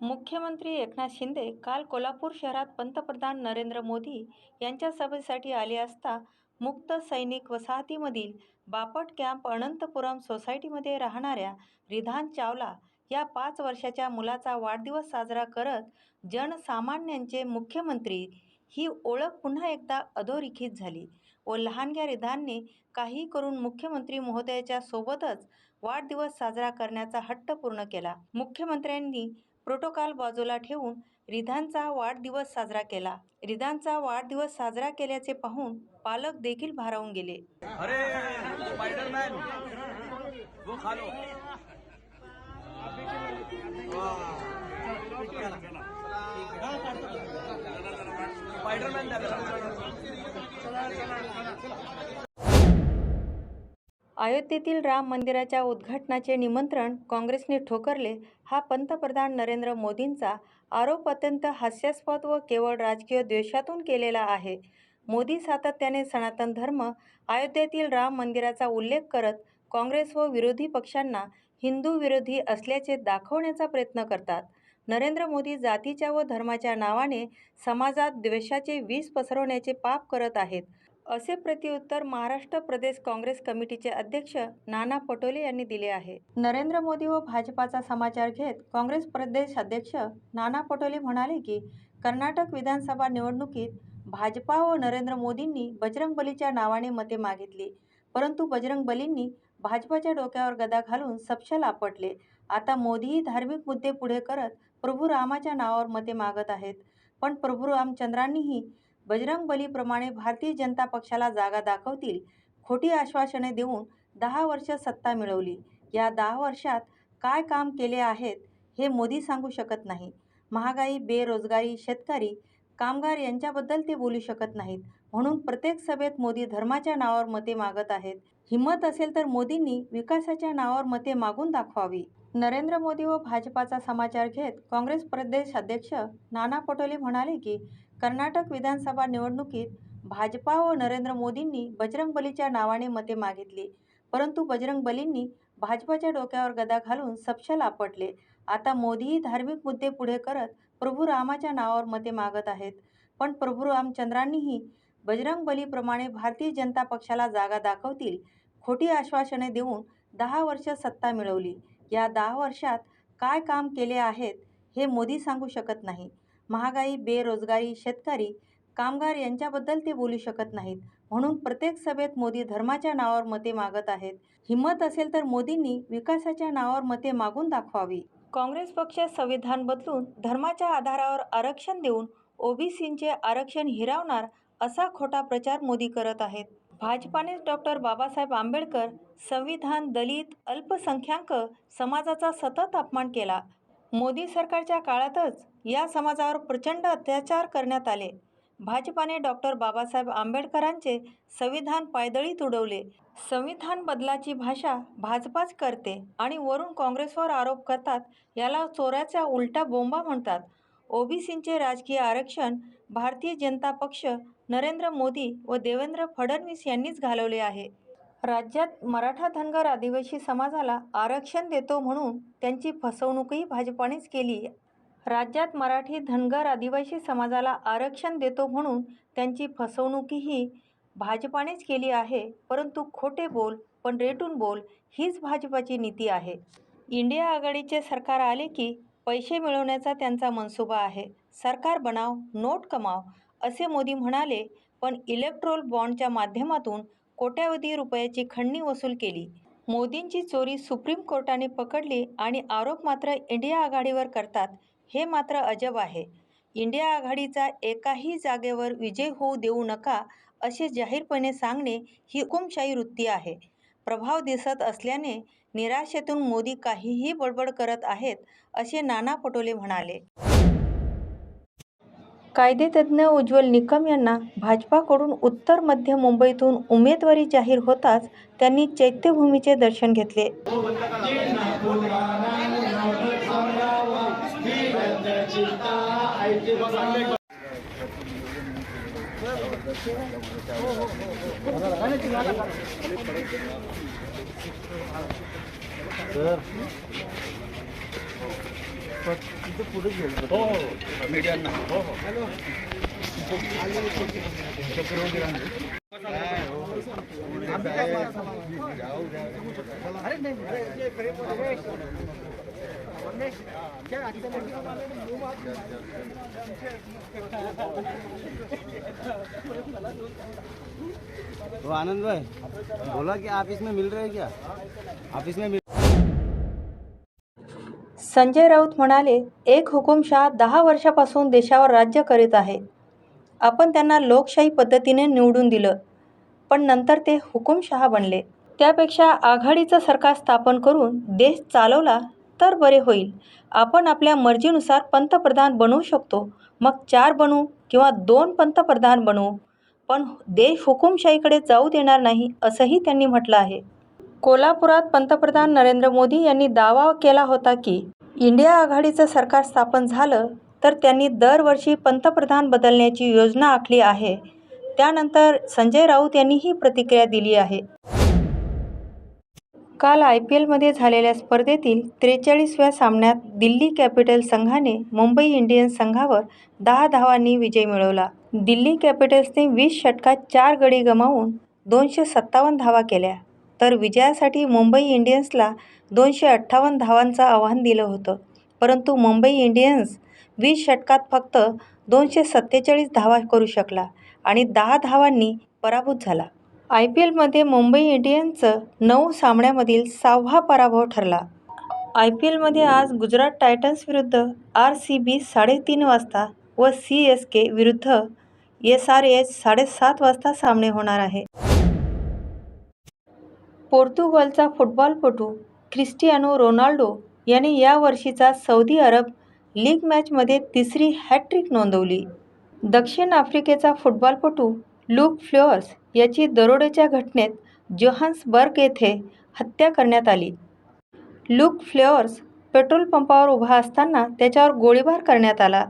मुख्यमंत्री एकनाथ शिंदे काल कोल्हापूर शहरात पंतप्रधान नरेंद्र मोदी यांच्या सभेसाठी आले असता मुक्त सैनिक वसाहतीमधील बापट कॅम्प अनंतपुरम सोसायटीमध्ये राहणाऱ्या रिधान चावला या पाच वर्षाच्या मुलाचा वाढदिवस साजरा करत जनसामान्यांचे मुख्यमंत्री ही ओळख पुन्हा एकदा अधोरेखित झाली व लहानग्या रिधानने काही करून मुख्यमंत्री महोदयाच्या सोबतच वाढदिवस साजरा करण्याचा हट्ट पूर्ण केला. मुख्यमंत्र्यांनी प्रोटोकॉल बाजूला ठेवून रिधानचा वाढदिवस साजरा केला. रिधानचा वाढदिवस साजरा केल्याचे पाहून पालक देखील भारावून गेले. अरे स्पायडरमॅन अयोध्येतील राम मंदिराच्या उद्घाटनाचे निमंत्रण काँग्रेसने ठोकरले हा पंतप्रधान नरेंद्र मोदींचा आरोप अत्यंत हास्यास्पद व केवळ राजकीय द्वेषातून केलेला आहे. मोदी सातत्याने सनातन धर्म अयोध्येतील राम मंदिराचा उल्लेख करत काँग्रेस व विरोधी पक्षांना हिंदू विरोधी असल्याचे दाखवण्याचा प्रयत्न करतात. नरेंद्र मोदी जातीच्या व धर्माच्या नावाने समाजात द्वेषाचे विष पसरवण्याचे पाप करत आहेत. असे प्रत्युत्तर महाराष्ट्र प्रदेश काँग्रेस कमिटीचे अध्यक्ष नाना पटोले यांनी दिले आहे. नरेंद्र मोदी व भाजपाचा समाचार घेत काँग्रेस प्रदेश अध्यक्ष नाना पटोले म्हणाले की कर्नाटक विधानसभा निवडणुकीत भाजपा व नरेंद्र मोदींनी बजरंगबलीच्या नावाने मते मागितली. परंतु बजरंगबलींनी भाजपाच्या डोक्यावर गदा घालून सपशल आपटले. आता मोदीही धार्मिक मुद्दे पुढे करत प्रभू रामाच्या नावावर मते मागत आहेत. पण प्रभू रामचंद्रांनीही बजरंगबलीप्रमाणे भारतीय जनता पक्षाला जागा दाखवतील खोटी आश्वासने देऊन दहा वर्ष सत्ता मिळवली. या दहा वर्षात काय काम केले आहेत हे मोदी सांगू शकत नाही. महागाई बेरोजगारी शेतकरी कामगार यांच्याबद्दल ते बोलू शकत नाहीत. म्हणून प्रत्येक सभेत मोदी धर्माच्या नावावर मते मागत आहेत. हिंमत असेल तर मोदींनी विकासाच्या नावावर मते मागून दाखवावी. नरेंद्र मोदी व भाजपाचा समाचार घेत काँग्रेस प्रदेश अध्यक्ष नाना पटोले म्हणाले की कर्नाटक विधानसभा निवडणुकीत भाजपा व नरेंद्र मोदींनी बजरंगबलीच्या नावाने मते मागितली. परंतु बजरंगबलींनी भाजपाच्या डोक्यावर गदा घालून सपशल आपटले. आता मोदीही धार्मिक मुद्दे पुढे करत प्रभू रामाच्या नावावर मते मागत आहेत. पण प्रभू रामचंद्रांनीही बजरंगबलीप्रमाणे भारतीय जनता पक्षाला जागा दाखवतील खोटी आश्वासने देऊन दहा वर्ष सत्ता मिळवली. या दहा वर्षात काय काम केले आहेत हे मोदी सांगू शकत नाही. महागाई बेरोजगारी शेतकरी कामगार यांच्याबद्दल ते बोलू शकत नाहीत. म्हणून प्रत्येक सभेत मोदी धर्माच्या नावावर मते मागत आहेत. हिंमत असेल तर मोदींनी विकासाच्या नावावर मते मागून दाखवावी. काँग्रेस पक्ष संविधान बदलून धर्माच्या आधारावर आरक्षण देऊन ओबीसींचे आरक्षण हिरावणार असा खोटा प्रचार मोदी करत आहेत. भाजपाने डॉक्टर बाबासाहेब आंबेडकर संविधान दलित अल्पसंख्याक समाजाचा सतत अपमान केला. मोदी सरकारच्या काळातच या समाजावर प्रचंड अत्याचार करण्यात आले. भाजपाने डॉक्टर बाबासाहेब आंबेडकरांचे संविधान पायदळी तुडवले संविधान बदलाची भाषा भाजपाच करते आणि वरून काँग्रेसवर आरोप करतात याला चोऱ्याचा उलटा बोंबा म्हणतात. ओबीसींचे राजकीय आरक्षण भारतीय जनता पक्ष नरेंद्र मोदी व देवेंद्र फडणवीस यांनीच घालवले आहे. राज्यात मराठा धनगर आदिवासी समाजाला आरक्षण देतो म्हणून त्यांची फसवणूकही भाजपानेच केली. राज्यात मराठी धनगर आदिवासी समाजाला आरक्षण देतो म्हणून त्यांची फसवणूकही भाजपानेच केली आहे. परंतु खोटे बोल पण रेटून बोल हीच भाजपाची नीती आहे. इंडिया आघाडीचे सरकार आले की पैसे मिळवण्याचा त्यांचा मनसुबा आहे. सरकार बनाव नोट कमाव असे मोदी म्हणाले पण इलेक्ट्रोल बॉन्डच्या माध्यमातून कोट्यावधी रुपयाची खंडणी वसूल केली. मोदींची चोरी सुप्रीम कोर्टाने पकडली आणि आरोप मात्र इंडिया आघाडीवर करतात हे मात्र अजब आहे. इंडिया आघाडीचा एकाही जागेवर विजय होऊ देऊ नका असे जाहीरपणे सांगणे ही हुकुमशाही वृत्ती आहे. प्रभाव दिसत असल्याने निराशेतून मोदी काहीही बडबड करत आहेत असे नाना पटोले म्हणाले. कायदेतज्ञ उज्ज्वल निकम यांना भाजपाकडून उत्तर मध्य मुंबईतून उमेदवारी जाहीर होताच त्यांनी चैत्यभूमीचे दर्शन घेतले. हो तो आनंद भाई बोला कि आप इसमें मिल रहे हैं क्या? आप इसमें संजय राऊत म्हणाले एक हुकुमशहा दहा वर्षापासून देशावर राज्य करीत आहे. आपण त्यांना लोकशाही पद्धतीने निवडून दिलं पण नंतर ते हुकुमशहा बनले. त्यापेक्षा आघाडीचं सरकार स्थापन करून देश चालवला तर बरे होईल. आपण आपल्या मर्जीनुसार पंतप्रधान बनवू शकतो. मग चार बनू किंवा दोन पंतप्रधान बनवू पण देश हुकुमशाहीकडे जाऊ देणार नाही असंही त्यांनी म्हटलं आहे. कोल्हापुरात पंतप्रधान नरेंद्र मोदी यांनी दावा केला होता की इंडिया आघाडीचं सरकार स्थापन झालं तर त्यांनी दरवर्षी पंतप्रधान बदलण्याची योजना आखली आहे. त्यानंतर संजय राऊत यांनी ही प्रतिक्रिया दिली आहे. काल आय पी एलमध्ये झालेल्या स्पर्धेतील त्रेचाळीसव्या सामन्यात दिल्ली कॅपिटल संघाने मुंबई इंडियन्स संघावर दहा धावांनी विजय मिळवला. दिल्ली कॅपिटल्सने वीस षटकात चार गडी गमावून दोनशे सत्तावन्न धावा केल्या. तर विजयासाठी मुंबई इंडियन्सला दोनशे अठ्ठावन्न धावांचं आव्हान दिलं होतं. परंतु मुंबई इंडियन्स वीस षटकात फक्त दोनशे सत्तेचाळीस धावा करू शकला आणि दहा धावांनी पराभूत झाला. आय पी एलमध्ये मुंबई इंडियन्सचं नऊ सामन्यामधील सहावा पराभव ठरला. आय पी एलमध्ये आज गुजरात टायटन्स विरुद्ध आर सी बी साडेतीन वाजता व सी एस के विरुद्ध एस आर एच साडेसात वाजता सामने होणार आहे. पोर्तुगालचा फुटबॉलपटू क्रिस्टियानो रोनाल्डो याने यावर्षीचा सौदी अरब लीग मॅचमध्ये तिसरी हॅट्रिक नोंदवली. दक्षिण आफ्रिकेचा फुटबॉलपटू लूक फ्लोअर्स याची दरोड्याच्या घटनेत जोहान्सबर्ग येथे हत्या करण्यात आली. लूक फ्लेअर्स पेट्रोल पंपावर उभा असताना त्याच्यावर गोळीबार करण्यात आला.